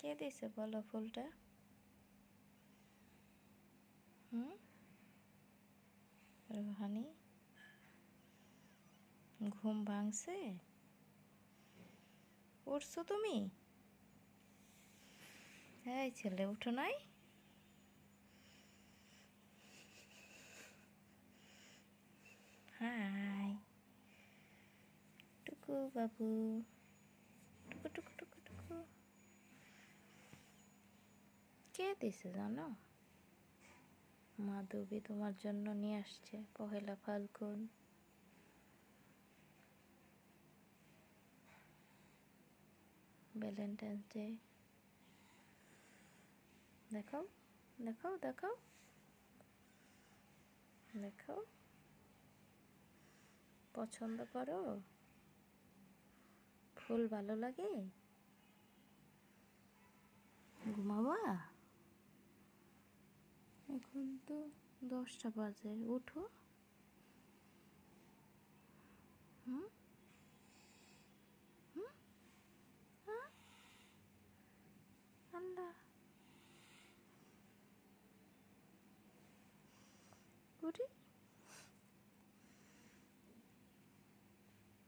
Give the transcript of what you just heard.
কে দিছে বলো ফুলটা? হুম? রুহানি ঘুম ভাঙছে? উঠছো তুমি? এই ছেলে, উঠো নাই? হাই। টুকু বাবু টুকু টুকু টুকু টুকু কে দিছে জানো? মাধবী তোমার জন্য নিয়ে আসছে, পহেলা ফাল্গুন। ভ্যালেন্টাইন্স ডে দেখাও দেখাও দেখাও। দেখাও। পছন্দ করো? ফুল ভালো লাগে? ঘুমাবা? এখন তো দশটা বাজে উঠো। হুম? হ্যাঁ? আল্লাহ। উঠি।